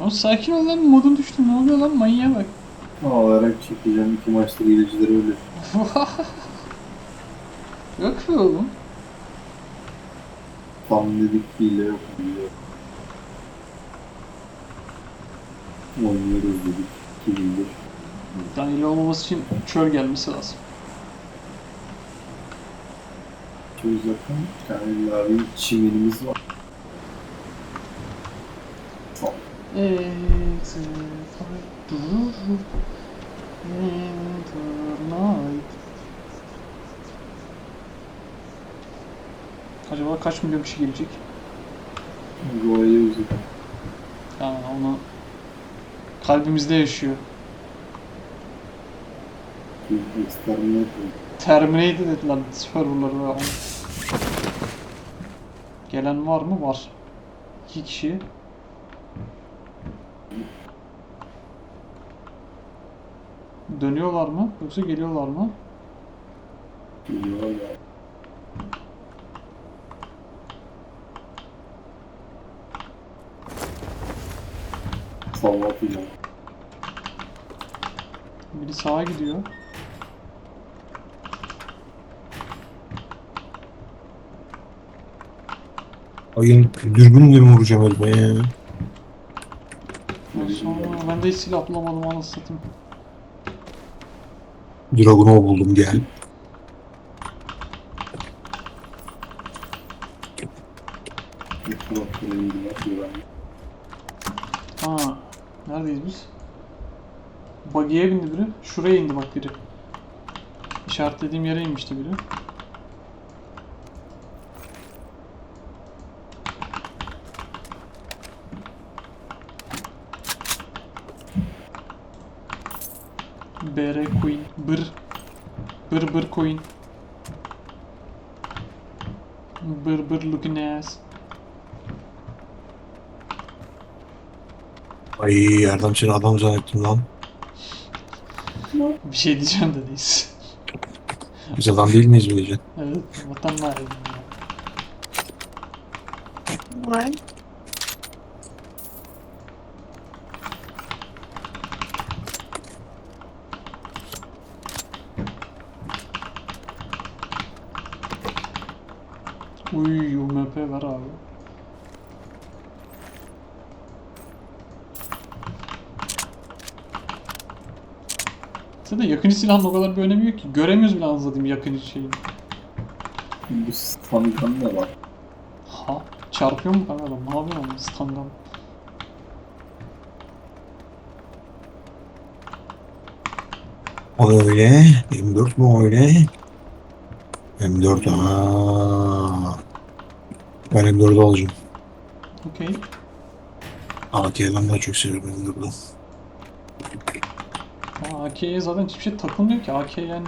Lan sakin ol lan modun düştü ne oluyor lan manyağa bak. Alarak çekeceğim iki maçta hilecileri öyle. Yok be oğlum. Tam dedik hile yok diyor. Oynuyoruz dedik. İki gündür. Dahil olmaması için çöl gelmesi lazım. Çok zaten bir tane ilavi çimenimiz var. Acaba kaç milyon kişi gelecek? Roya'ya uzak. Yani onu kalbimizde yaşıyor. Bir Exterminator. Terminated dediler serverları ve onu. Gelen var mı? Var. İki kişi. Dönüyorlar mı? Yoksa geliyorlar mı? Geliyor ya. Sallatacağım. Biri sağa gidiyor. Ayın dürbünle mi vuracağım ya? Sonra ben de hiç silah bulamadım anasını satayım. Dragunov buldum gel. Ha, neredeyiz biz? Buggy'e bindi biri. Şuraya indi bak biri. İşaretlediğim yere inmişti biri. BR Queen. Bır. Bır bır Queen. Bır bır looking ass. Ay yerden seni adam zannettim lan. Bir şey diyeceğim de değiliz. Biz adam değil miyiz böylece? Evet, vatan var ya. UMP var abi. Zaten yakın silahın o kadar bir önemi yok ki. Göremiyoruz bile anladım yakın şeyi. Bu standan da var. Ha? Çarpıyor mu kanka adam? Ne yapıyor oğlum standam? O öyle. M4 mu öyle? M4 ha. Ben M4'ü alacağım. Okey. AK'den daha çok seviyorum M4'ü. Ama AK'ye zaten hiçbir şey takılmıyor ki. AK yani...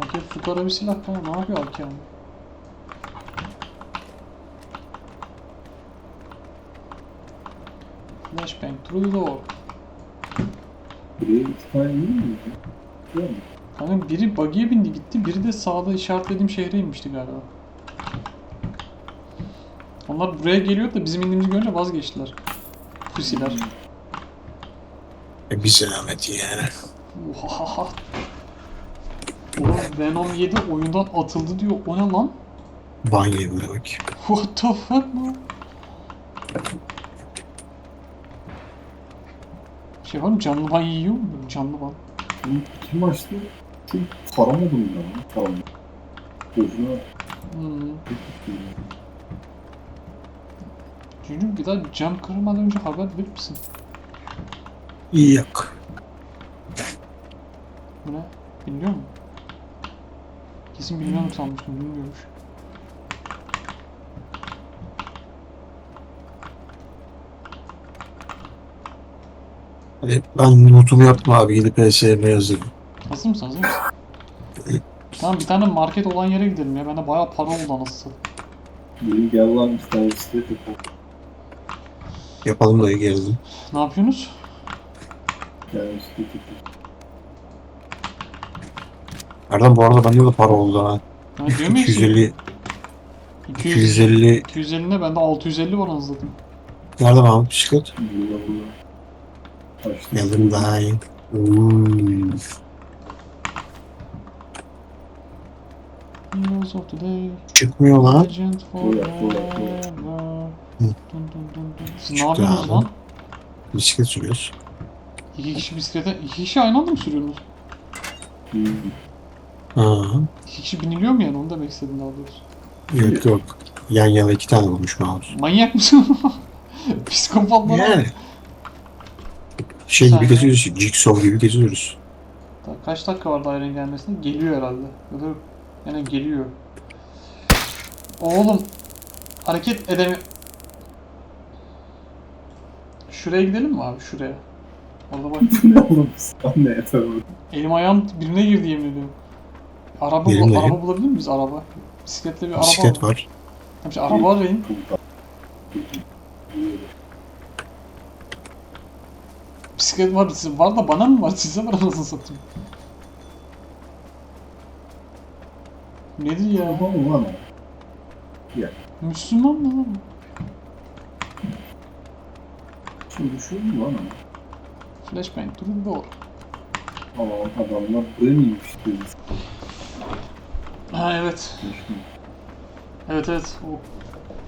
AK fukara bir silah kanka. Ne yapıyor AK yani? Flashbang through the door. İki tane değil mi? Değil Kanka biri buggy'e bindi gitti, biri de sağda işaretlediğim şehre inmişti galiba. Onlar buraya geliyor da bizim indiğimizi görünce vazgeçtiler. Pusiler. E bir zahmet yani. Oha. Oğlum Venom 7 oyundan atıldı diyor. O ne lan? Ban yediler bak. What the fuck bu? Şey var mı? Canlı ban yiyor mu? Canlı ban. Bu iki maçta çok taramadım ben. Taramadım. Gözüne Hmm. çok Cücüm bir daha cam kırmadan önce haber verir misin? İyi yok. Bu ne? Biliyor musun? Kesin bilmiyorum sanmıştım. Bilmiyormuş. Hadi ben notumu yaptım abi. Gidip PSM yazayım. Hazır mısın? Hazır mısın? Tamam bir tane market olan yere gidelim ya. Bende bayağı para oldu anasını. Benim gel lan bir tane bisiklet yapalım. Yapalım da geldim. Ne yapıyorsunuz? Yani bisiklet yapalım. Erdem bu arada bende de para oldu ha. Ha, diyor muyum? 250 250 250 ne? Bende 650 var anasını satayım. nerede Mahmut bisiklet? Burada. Daha iyi. Uuu. Heroes of today, Çıkmıyor lan. legend forever. Siz ne Çıktı yapıyorsunuz abi. lan? Bisiklet sürüyoruz. İki kişi bisiklete, iki kişi aynı anda mı sürüyorsunuz? Ha. İki kişi biniliyor mu yani? Onu demek istedim daha doğrusu. Yok yok. Yan yana iki tane olmuş Mahmut. Manyak mısın? Psikopatlar. Yani. Şey gibi geziyoruz. Jigsaw gibi geziyoruz. Daha Kaç dakika var dairenin gelmesine? Geliyor herhalde. Ya da yani geliyor. Oğlum hareket edemi... Şuraya gidelim mi abi? Şuraya. Orada bak. oğlum? Sen ne orada? Elim ayağım birbirine girdi yemin ediyorum. Araba, Benim bu, de araba bulabilir miyiz? Araba. Bisikletle bir araba Bisiklet var. işte araba arayın. Bisiklet var, var da bana mı var? Size var anasını satayım. Nedir ya? Tamam lan. Müslüman mı lan? Şimdi şu mu lan? Flashbang durum doğru. Ama adamlar böyleymiş dedi. Ha evet. Evet evet. O.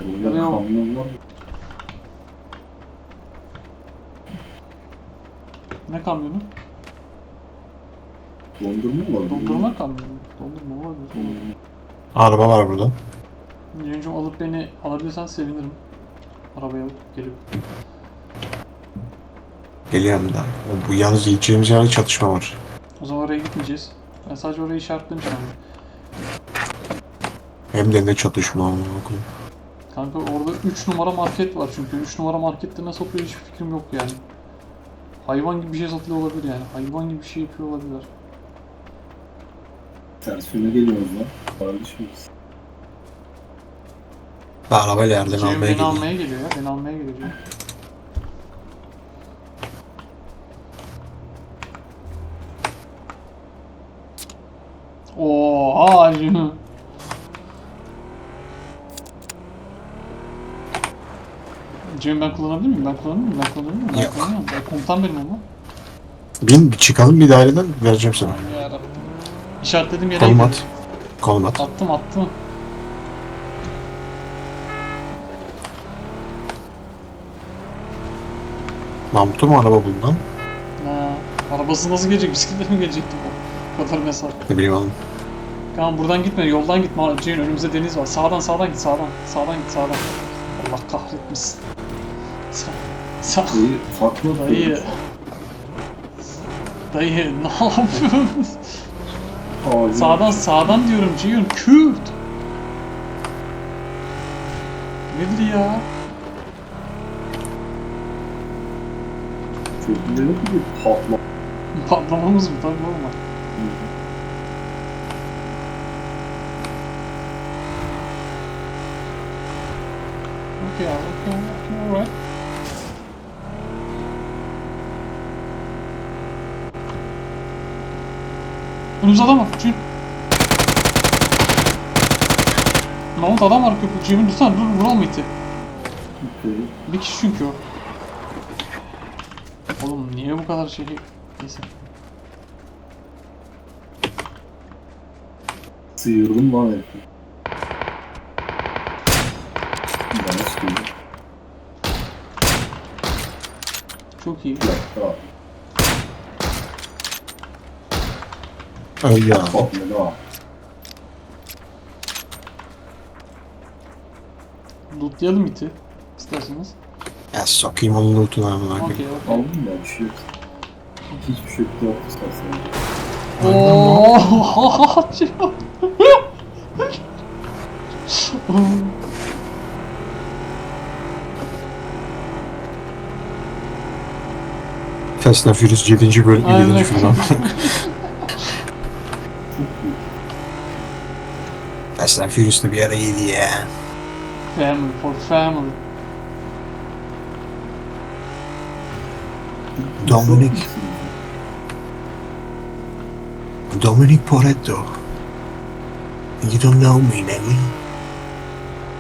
Oraya kamyon var. Ne kamyonu? Dondurma var. Dondurma kamyonu. Dondurma olabilir. Dondurma. Araba var burada. Milyoncuğum alıp beni alabilirsen sevinirim. Arabaya alıp gelip. Geliyorum da. Bu yalnız gideceğimiz yerde çatışma var. O zaman oraya gitmeyeceğiz. Ben sadece orayı işaretlemiştim. Hem de ne çatışma amına koyayım. Kanka orada 3 numara market var çünkü 3 numara markette ne satıyor hiçbir fikrim yok yani. Hayvan gibi bir şey satılıyor olabilir yani. Hayvan gibi bir şey yapıyor olabilirler. Ters yöne geliyoruz lan. Kardeşim. Ben arabayla yerden Cem almaya beni gidiyorum. almaya geliyor ya. Beni almaya geliyor. Oha Cem. Cem ben kullanabilir miyim? Ben kullanabilir miyim? Ben kullanabilir miyim? Ben Yok. Ben komutan benim ama. Bin çıkalım bir daireden vereceğim sana. Aman yarabbim. İşaretlediğim yere Kolum gidelim. at. Kolum at. Attım attım. Mahmut'u mu araba buldun lan? Ha, arabası nasıl gelecek? Bisikletle mi gelecekti bu? Bu kadar mesafe. Ne bileyim oğlum. Tamam buradan gitme, yoldan gitme. Ceyhun önümüzde deniz var. Sağdan sağdan git, sağdan. Sağdan git, sağdan. Allah kahretmesin. Sağ. Dayı farklı Dayı. Dayı ne yapıyorsun? Ağacı. sağdan sağdan diyorum Ceyhun. Kürt. Nedir ya? Köprüleri gibi patla. Patlamamız mı? Tabii olma. Okay, okay, okay, alright. Önümüzde adam var. Cem. Mahmut adam var köprü. Cem'in lütfen dur vuralım iti. Bir kişi çünkü o. Oğlum niye bu kadar şey... Neyse. Sıyırdım lan herifi. Bana sıkıldı. Çok iyi. Bir ne daha. Lootlayalım iti. İsterseniz. Ya sokayım onun lootunu amına koyayım. Okey okey. Aldım ya bir şey yok. Hiçbir şey yok. Yok istersen. Ooo. Fast and Furious 7. bölüm Aynen. 7. film abi. Çok iyi. Fast and Furious da bir ara iyiydi ya. family for family. Dominic. Dominic Poretto. You don't know me, nigga.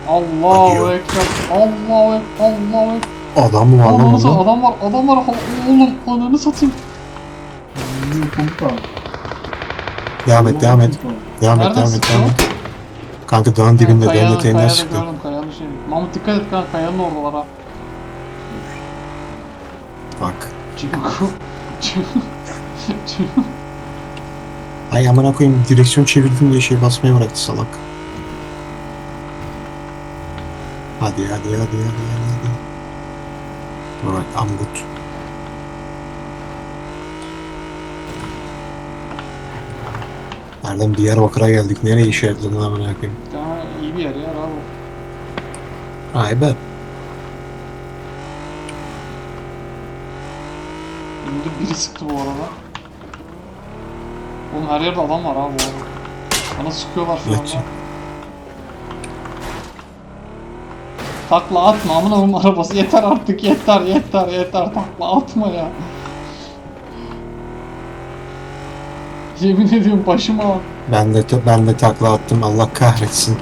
Allahu ekber. Allahu ekber. Allahu ekber. Adam var lan burada? adam var. Adam var. Oğlum ananı satayım. Devam et devam et. Devam et devam et devam et. Kanka dağın dibinde Kayanın- dağın eteğinden sıktı. Gördüm kayanın şey. Mahmut dikkat et kanka kayanın oradalara. Bak. Çiko. Çiko. Ay amına koyayım direksiyon çevirdim diye şey basmaya bıraktı salak. Hadi hadi hadi hadi hadi hadi. Alright I'm good. Nereden Diyarbakır'a geldik? Nereye işaretledin amına koyayım? Daha iyi bir yer ya bravo. Ay be. Önümde biri sıktı bu arada. Oğlum her yerde adam var abi bu arada. Bana sıkıyorlar şu anda. Takla atma amına oğlum arabası yeter artık yeter yeter yeter takla atma ya. Yemin ediyorum başıma al. Ben de ben de takla attım Allah kahretsin.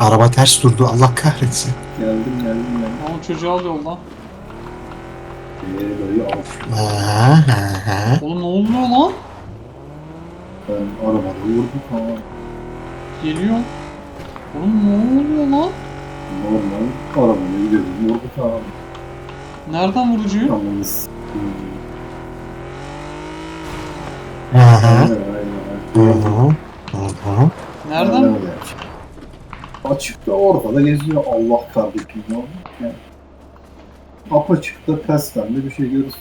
Araba ters durdu Allah kahretsin. Geldim geldim geldim. Ama çocuğu al yoldan. Dayı al. Ha, ha, ha. Oğlum ne oluyor lan? Ben arabada vurdum tamam. Geliyor. Oğlum ne oluyor lan? Normal arabaya gidiyorum. Vurdu tamam. Nereden vurucuyu? Tamamız. Hı hı. Hı aynen. hı. Hı hı. Nereden? Öyle. Açıkta ortada geziyor Allah kardeşim ne oldu? Yani, apaçıkta pes pembe bir şey görürsün.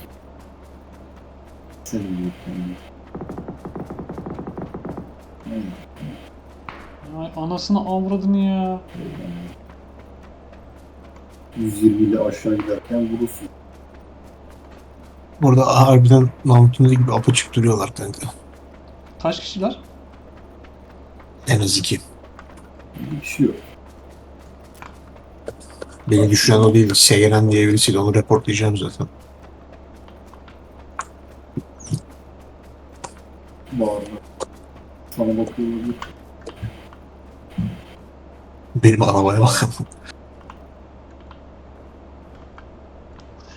Senin kendini. Aynen. Ay anasını avradını ya. 120 ile aşağı giderken vurursun. Burada harbiden Mahmut'un gibi apaçık duruyorlar kanka. Kaç kişiler? En az iki. Yok. Beni düşüren o değil. Seyren diye birisiyle onu reportlayacağım zaten. Bağırma. Sana bakıyor olabilir. Benim arabaya bakalım.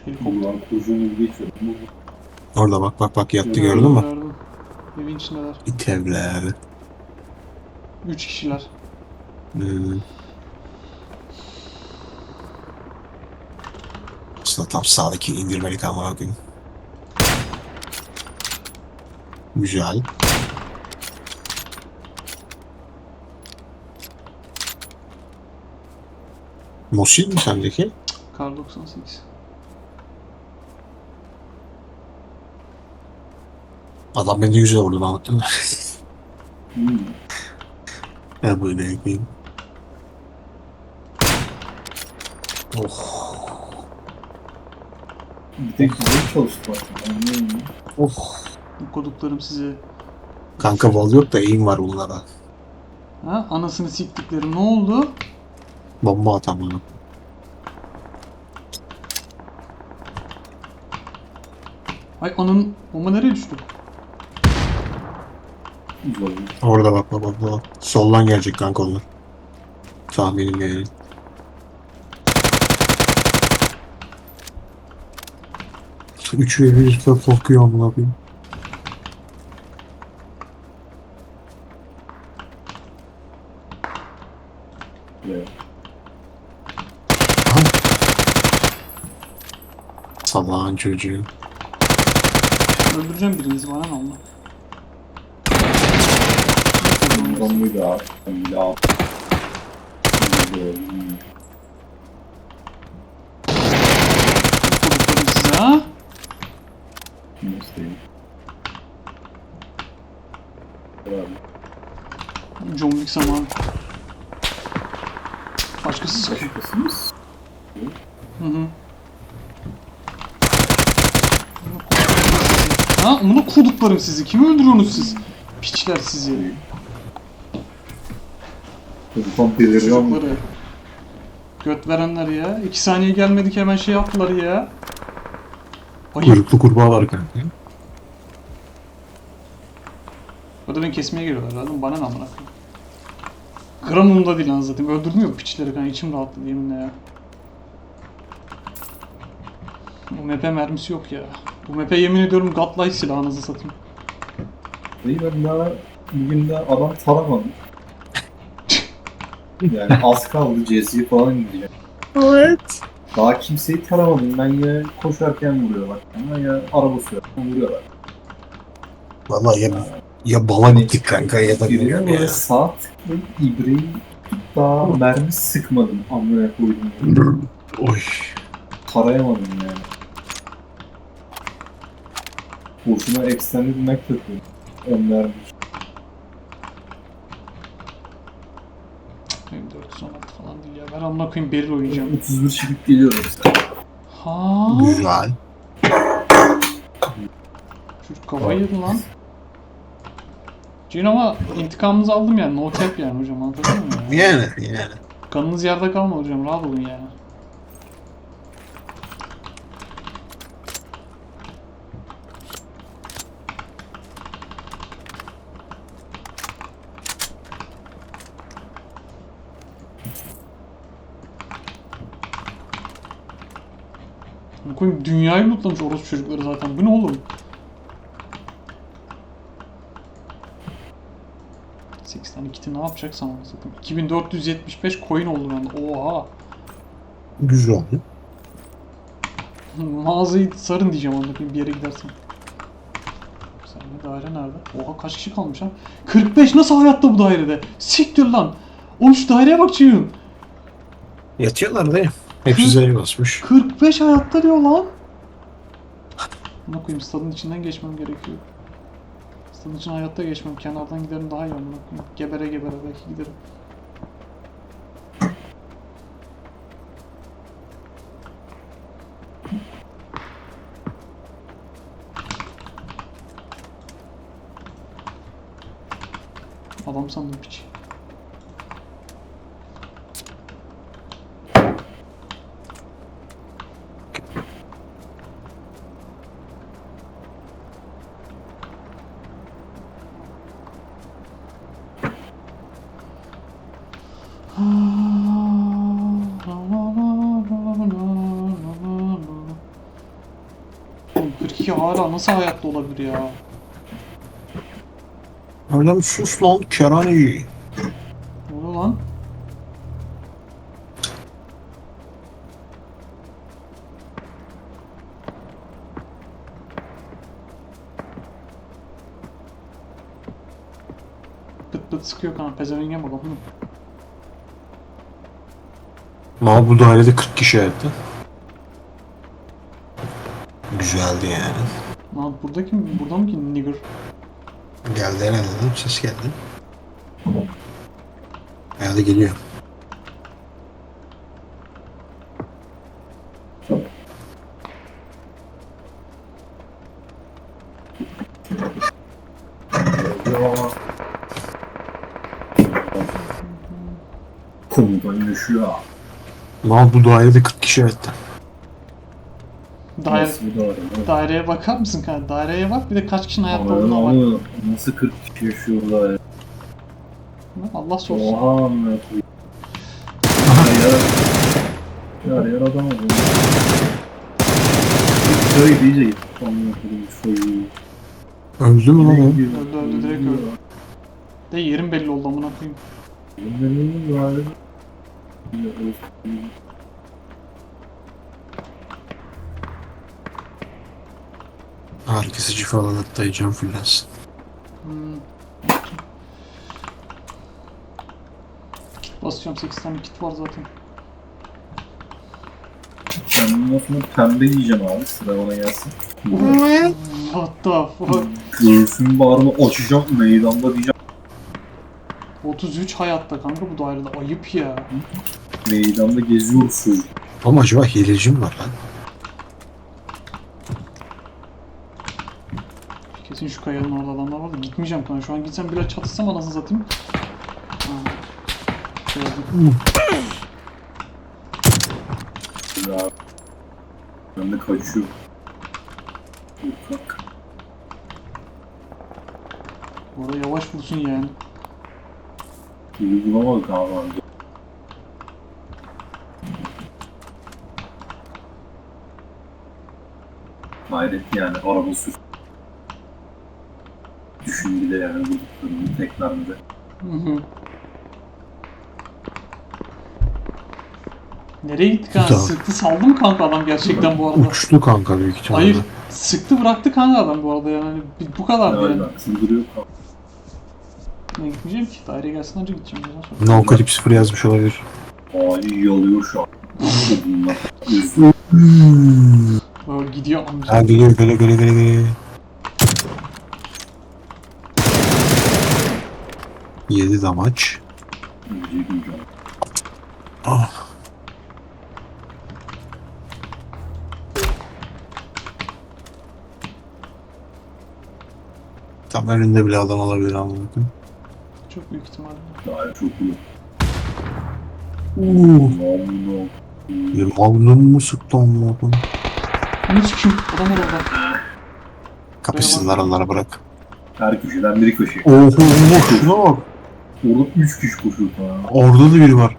Helikopter. Buradan kurşun gibi geçiyor. Orada bak bak bak yattı gördün mü? Gördüm. Evin içindeler. İtevler. Üç kişiler. Hmm. Aslında tam sağdaki indirmelik ama bakın. Güzel. Mosin mi sendeki? Kar 98. Adam beni yüze vurdu Mahmut değil mi? Hmm. Ben böyle yapayım. Oh. Bir tek bize çalıştı Anlıyorum. Oh. Bu koduklarım size. Kanka bal yok da eğim var bunlara. Ha anasını siktiklerim ne oldu? Bomba atan bunu. Ay anın bomba nereye düştü? Orada bak bak bak. bak. Soldan gelecek kanka onlar. Tahminim yani. Üç ve bir üstte korkuyor amına koyayım. Salağın çocuğu. Öldüreceğim birinizi bana ne oldu? Bundan mıydı abi? Size ha? Wick zamanı. Başkası sıkıyor. Başkasınız? Hı hı. Ha bunu koduklarım sizi. Kimi öldürüyorsunuz siz? Piçler sizi. Komutan belirliyor mu? Çocukları. Göt verenler ya. İki saniye gelmedik hemen şey yaptılar ya. Ayıp. Kuyruklu kurbağa var kanka. O da beni kesmeye geliyorlar herhalde. Bana ne amına koyayım. Gram umurumda değil anlatayım. Öldürdüm ya piçleri kan içim rahatladı yeminle ya. Bu map'e mermisi yok ya. Bu map'e yemin ediyorum Godlight silahınızı satayım. Dayı ben daha bugün de adam taramadım. Yani az kaldı Jesse'yi falan indireceğim. Evet. Daha kimseyi taramadım. Ben ya koşarken vuruyorlar. Ama ya araba sürerken vuruyorlar. Valla ya, ya bala gittik kanka ya da bilmiyorum böyle ya. tıklayıp ibreyi daha mermi sıkmadım. Amına koydum. Oy. Tarayamadım yani. Boşuna extended mag takıyorum. On mermi. Benim 416 falan değil ya. Ben amına koyayım Beril oynayacağım. 31 çıkıp geliyorum işte. Ha. Güzel. Çocuk kafayı yedi lan. Cin ama intikamınızı aldım yani. No tap yani hocam anladın mı ya? Yani yani. Kanınız yerde kalmadı hocam. Rahat olun yani. Koyayım dünyayı lootlamış orospu çocukları zaten. Bu ne oğlum? 8 tane kiti ne yapacaksan onu satayım. 2475 coin oldu bende. Oha. Güzel. Mağazayı sarın diyeceğim onda bir yere gidersen. Sen ne daire nerede? Oha kaç kişi kalmış ha? 45 nasıl hayatta bu dairede? Siktir lan. Oğlum şu daireye bak Ceyhun. Yatıyorlar değil mi? Hepsi zayıf basmış. 45 hayatta diyor lan. Amına koyayım stadın içinden geçmem gerekiyor. Stadın için hayatta geçmem. Kenardan giderim daha iyi amına koyayım. Gebere gebere belki giderim. Adam sandım piç. 42 hala nasıl hayatta olabilir ya? Mi sus lan kerani. Ne oluyor lan? Pıt pıt sıkıyor kana pezevenge bak oğlum. Ama bu dairede 40 kişi hayatta. Güzeldi yani. Lan burada kim? Burada mı ki nigger? Geldi herhalde değil mi? Ses geldi. Herhalde geliyor. Ya. Komutan yaşıyor. Ama bu dairede 40 kişi hayatta. Daire, Nasıl bir daire? lan? daireye bakar mısın kanka? Daireye bak bir de kaç kişinin hayatta olduğuna bak. ama nasıl 40 kişi yaşıyor burada ya? Allah sorsun. Oha amına koyayım. Ya ya adam oldu. Koyayım şöyle. Öldü mü lan o? Öldü, öldü, direkt öldü. De yerim belli oldu amına koyayım. Bunların var. Herkesi falan atlayacağım fullensin. Hmm. Kit basacağım 8 tane kit var zaten. Ben bundan sonra pembe yiyeceğim abi sıra bana gelsin. Hmm, What the fuck? Göğsümün bağrını açacağım meydanda diyeceğim. 33 hayatta kanka bu dairede ayıp ya. Meydanda geziyoruz çocuk. Ama acaba hileci mi var lan? Kesin şu kayanın orada adamlar var da gitmeyeceğim kanka. Şu an gitsem bile çatışsam anasını satayım. Ha. Gördüm. Ya. Ben de kaçıyorum. Bu arada yavaş vursun yani. Uygulamadık abi önce. Hayret yani araba sür. De yani vurduklarını tekrar. Hı hı. Nereye gitti kanka? Tamam. Sıktı saldı mı kanka adam gerçekten bu arada? Uçtu kanka büyük ihtimalle. Hayır. Sıktı bıraktı kanka adam bu arada yani. Bir- Bu kadar yani. Aynen çıldırıyor kanka. Ne gitmeyeceğim ki? Daire gelsin önce gideceğim. ondan sonra. No Clip 0 yazmış olabilir. Ay yalıyor şu an. Bunlar. Böyle gidiyor amca. Ha geliyor geliyor geliyor geliyor. Geliyor. Yedi damaç. Ah. Tam önünde bile adam olabilir anladım. Çok büyük ihtimalle. Daha çok iyi. Uuu. Bir magnum mu sıktı anladım. Ne çıkıyor? Adam orada. Kapışsınlar onları bırak. Her köşeden biri koşuyor. Oho şuna bak. Orada 3 kişi koşuyor falan. Orada da biri var.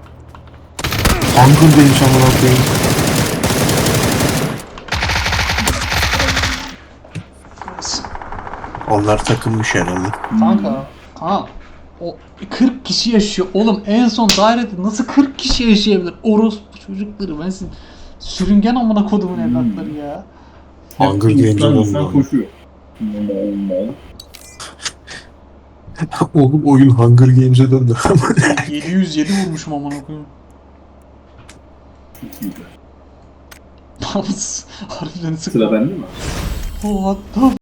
Hunger Games amına koyayım. Onlar takılmış herhalde. Kanka. Kanka. O 40 kişi yaşıyor. Oğlum en son dairede nasıl 40 kişi yaşayabilir? Orospu çocukları. Ben sizin sürüngen amına kodumun evlatları ya. Hunger insan oyun. koşuyor. Mal mal. Oğlum oyun Hunger Games'e döndü. 707 vurmuşum amına koyayım. Çok iyi. Harbiden sık. Sıra bende mi? Oh, hatta